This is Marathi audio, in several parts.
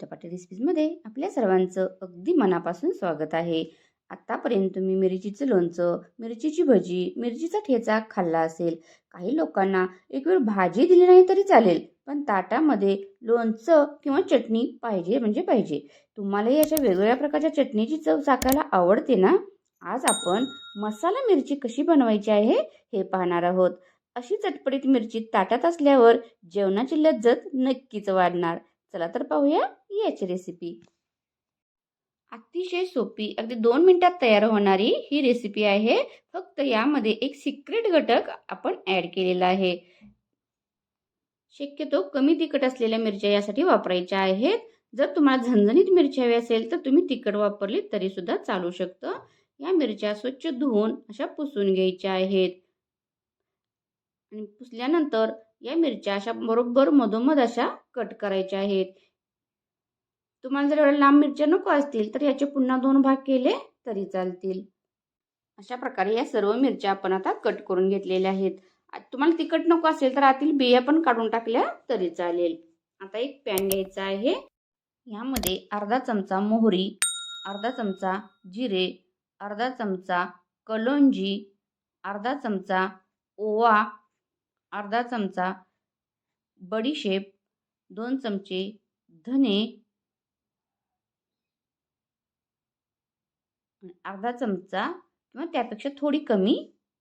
कविता रेसिपीजमध्ये आपल्या सर्वांचं अगदी मनापासून स्वागत आहे. आत्तापर्यंत तुम्ही मिरचीचं लोणचं मिरचीची भजी मिरचीचा ठेचा खाल्ला असेल. काही लोकांना एक वेळ भाजी दिली नाही तरी चालेल पण ताटामध्ये लोणचं किंवा चटणी पाहिजे म्हणजे पाहिजे. तुम्हालाही अशा वेगवेगळ्या प्रकारच्या चटणीची चव चाकायला आवडते ना? आज आपण मसाला मिरची कशी बनवायची आहे हे पाहणार आहोत. अशी चटपटीत मिरची ताटात असल्यावर जेवणाची लज्जत नक्कीच वाढणार. चला तर पाहूया याची रेसिपी अतिशय सोपी अगदी दोन मिनिटात तयार होणारी ही रेसिपी आहे. फक्त यामध्ये एक सिक्रेट घटक आपण ॲड केलेला आहे. शक्यतो कमी तिखट असलेल्या मिरच्या यासाठी वापरायच्या आहेत. जर तुम्हाला झणझणीत मिरची हवी असेल तर तुम्ही तिखट वापरली तरी सुद्धा चालू शकतं. या मिरच्या स्वच्छ धुवून अशा पुसून घ्यायच्या आहेत. आणि पुसल्यानंतर या मिरच्या अशा बरोबर मधोमध अशा कट करायच्या आहेत. तुम्हाला जर एवढ्या लांब मिरच्या नको असतील तर याचे पुन्हा दोन भाग केले तरी चालतील. अशा प्रकारे या सर्व मिरच्या आपण आता कट करून घेतलेल्या आहेत. तुम्हाला तिखट नको असेल तर आतील बिया पण काढून टाकल्या तरी चालेल. आता एक पॅन घ्यायचा आहे. यामध्ये अर्धा चमचा मोहरी अर्धा चमचा जिरे अर्धा चमचा कलोंजी अर्धा चमचा ओवा अर्धा चमचा बडीशेप दोन चमचे धने अर्धा चमचा किंवा त्यापेक्षा थोडी कमी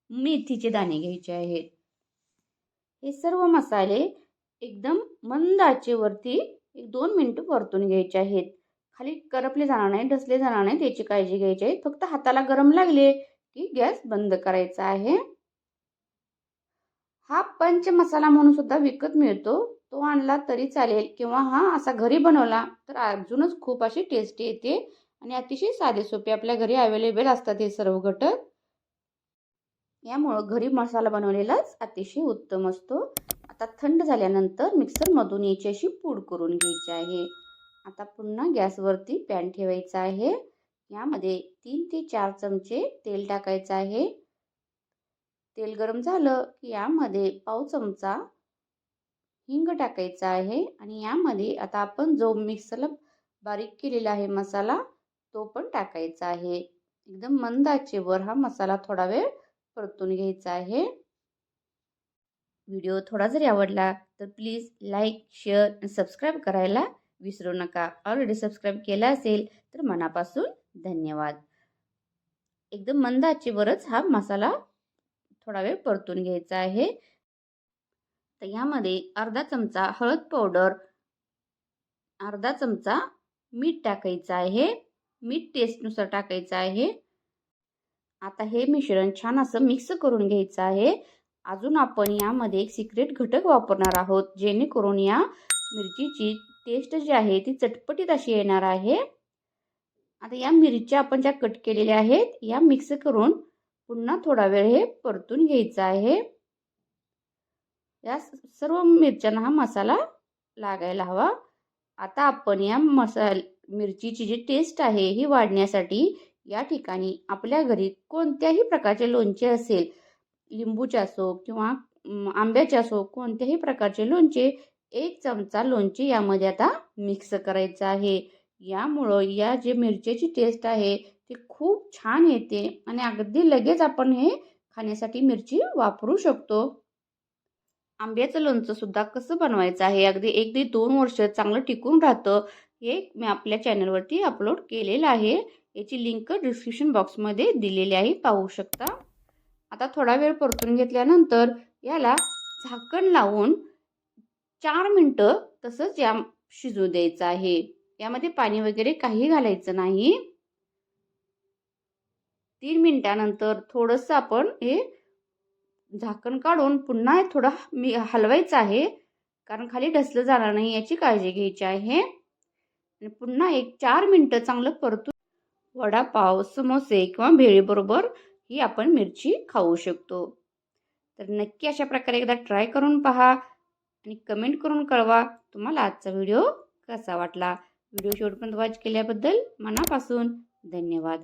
मेथीचे दाणे घ्यायचे आहेत. हे सर्व मसाले एकदम मंद आचेवरती एक दोन मिनटं परतून घ्यायचे आहेत. खाली करपले जाणार नाही ढसले जाणार नाही त्याची काळजी घ्यायची आहे. फक्त हाताला गरम लागले की गॅस बंद करायचा आहे. हा पंच मसाला म्हणून सुद्धा विकत मिळतो. तो आणला तरी चालेल. किंवा हा असा घरी बनवला तर अजूनच खूप अशी टेस्टी येते. आणि अतिशय साधे सोपे आपल्या घरी अवेलेबल असतात हे सर्व घटक. यामुळं घरी मसाला बनवलेलाच अतिशय उत्तम असतो. आता थंड झाल्यानंतर मिक्सरमधून याची अशी पूड करून घ्यायची आहे. आता पुन्हा गॅसवरती पॅन ठेवायचा आहे. यामध्ये तीन ते चार चमचे तेल टाकायचं आहे. तेल गरम झालं की यामध्ये पाव चमचा हिंग टाकायचा आहे. आणि यामध्ये आता आपण जो मिक्सरला बारीक केलेला आहे मसाला तो पण टाकायचा आहे. एकदम मंद आचेवर हा मसाला थोडा वेळ परतून घ्यायचा आहे. व्हिडिओ थोडा जरी आवडला तर प्लीज लाईक शेअर आणि सबस्क्राईब करायला विसरू नका. ऑलरेडी सबस्क्राईब केला असेल तर मनापासून धन्यवाद. एकदम मंद आचेवरच हा मसाला थोडा वेळ परतून घ्यायचा आहे. तर यामध्ये अर्धा चमचा हळद पावडर अर्धा चमचा मीठ टाकायचं आहे. मीठ टेस्टनुसार टाकायचं आहे. आता हे मिश्रण छान असं मिक्स करून घ्यायचं आहे. अजून आपण यामध्ये एक सिक्रेट घटक वापरणार आहोत जेणेकरून या मिरचीची टेस्ट जी आहे ती चटपटीत अशी येणार आहे. आता या मिरच्या आपण ज्या कट केलेल्या आहेत या मिक्स करून पुन्हा थोडा वेळ हे परतून घ्यायचं आहे. या सर्व मिरच्यांना हा मसाला लागायला हवा. आता आपण या मसाल मिरचीची जी टेस्ट आहे ही वाढण्यासाठी या ठिकाणी आपल्या घरी कोणत्याही प्रकारचे लोणचे असेल लिंबूचे असो किंवा आंब्याचे असो कोणत्याही प्रकारचे लोणचे एक चमचा लोणचे यामध्ये आता मिक्स करायचं आहे. यामुळं या जे मिरचीची टेस्ट आहे ती खूप छान येते आणि अगदी लगेच आपण हे खाण्यासाठी मिरची वापरू शकतो. आंब्याचं लोणचं सुद्धा कसं बनवायचं आहे? अगदी एक ते दोन वर्ष चांगलं टिकून राहतं. हे मी आपल्या चॅनलवरती अपलोड केलेलं आहे. याची लिंक डिस्क्रिप्शन बॉक्समध्ये दिलेली आहे. पाहू शकता. आता थोडा वेळ परतून घेतल्यानंतर याला झाकण लावून चार मिनटं तसंच या शिजू द्यायचं आहे. यामध्ये पाणी वगैरे काही घालायचं नाही. तीन मिनिटानंतर थोडंसं आपण हे झाकण काढून पुन्हा थोडं मी हलवायचं आहे. कारण खाली ढसलं जाणार नाही याची काळजी घ्यायची आहे. आणि पुन्हा एक चार मिनटं चांगलं परतून वडापाव समोसे किंवा भेळीबरोबर ही आपण मिरची खाऊ शकतो. तर नक्की अशा प्रकारे एकदा ट्राय करून पहा आणि कमेंट करून कळवा तुम्हाला आजचा व्हिडिओ कसा वाटला. व्हिडिओ शेवटपर्यंत वॉच केल्याबद्दल मनापासून धन्यवाद.